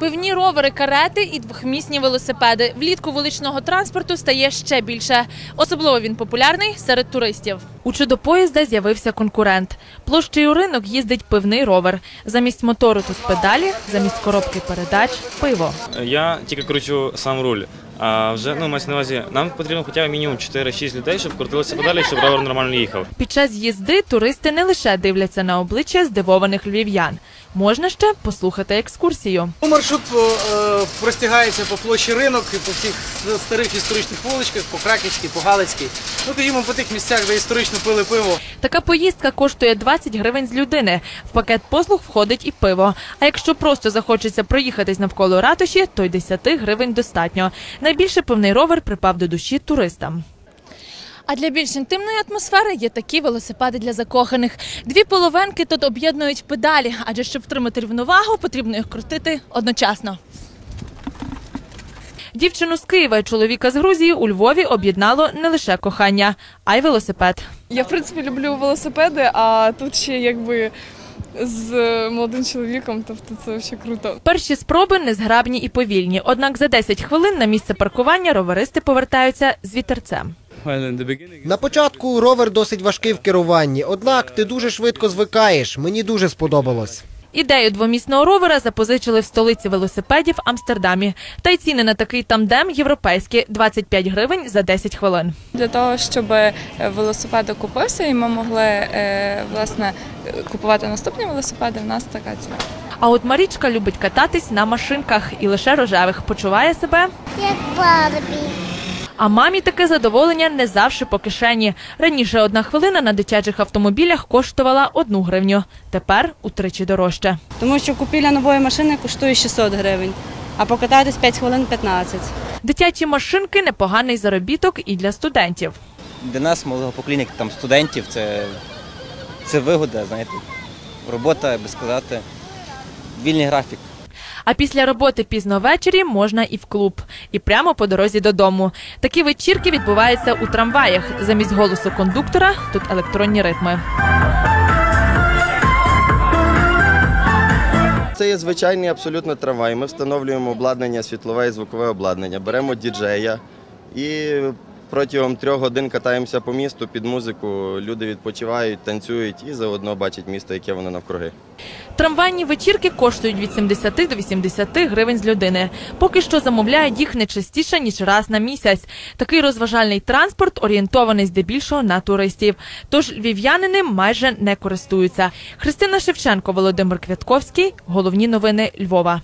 Пивні ровери, карети і двохмісні велосипеди. Влітку вуличного транспорту стає ще більше. Особливо він популярний серед туристів. У чудопоїзда з'явився конкурент. Площею ринок їздить пивний ровер. Замість мотору тут педалі, замість коробки передач пиво. Я тільки кручу сам руль. А вже ну мається на увазі, нам потрібно хоча б мінімум 4-6 людей, щоб крутилося подалі, щоб ровер нормально їхав. Під час їзди туристи не лише дивляться на обличчя здивованих львів'ян. Можна ще послухати екскурсію. Ну, Маршрут е, простягається по площі ринок і по всіх старих історичних вуличках, по Краківській, по Галицькій. Ну, ходімо по тих місцях, де історично пили пиво. Така поїздка коштує 20 гривень з людини. В пакет послуг входить і пиво. А якщо просто захочеться проїхатись навколо ратуші, то й 10 гривень достатньо. Найбільше пивний ровер припав до душі туристам. А для більш інтимної атмосфери є такі велосипеди для закоханих. Дві половинки тут об'єднують педалі, адже щоб втримати рівновагу, потрібно їх крутити одночасно. Дівчину з Києва і чоловіка з Грузії у Львові об'єднало не лише кохання, а й велосипед. Я в принципі люблю велосипеди, а тут ще якби з молодим чоловіком, тобто це взагалі круто. Перші спроби незграбні і повільні. Однак за 10 хвилин на місце паркування роверисти повертаються з вітерцем. На початку ровер досить важкий в керуванні, однак ти дуже швидко звикаєш. Мені дуже сподобалось. Ідею двомісного ровера запозичили в столиці велосипедів Амстердамі. Та й ціни на такий тандем європейські 25 гривень за 10 хвилин. Для того, щоб е, велосипед окупився і ми могли е, власне купувати наступні велосипеди, в нас така ціна. А от Марічка любить кататись на машинках і лише рожевих почуває себе. Як Барбі. А мамі таке задоволення не завжди по кишені. Раніше одна хвилина на дитячих автомобілях коштувала одну гривню. Тепер утричі дорожче. Тому що купівля нової машини коштує 600 гривень, а покататись 5 хвилин 15. Дитячі машинки непоганий заробіток і для студентів. Для нас, молодого покоління, там студентів, це, це вигода, знаєте. Робота, би сказати, вільний графік. А після роботи пізно ввечері можна і в клуб, і прямо по дорозі додому. Такі вечірки відбуваються у трамваях. Замість голосу кондуктора тут електронні ритми. Це є звичайний абсолютно трамвай. Ми встановлюємо обладнання, світлове і звукове обладнання, беремо діджея і протягом трьох годин катаємося по місту під музику. Люди відпочивають, танцюють і заодно бачать місто, яке воно навкруги. Трамвайні вечірки коштують від 70 до 80 гривень з людини. Поки що замовляють їх не частіше ніж раз на місяць. Такий розважальний транспорт орієнтований здебільшого на туристів. Тож львів'яни ним майже не користуються. Христина Шевченко, Володимир Квятковський. Головні новини Львова.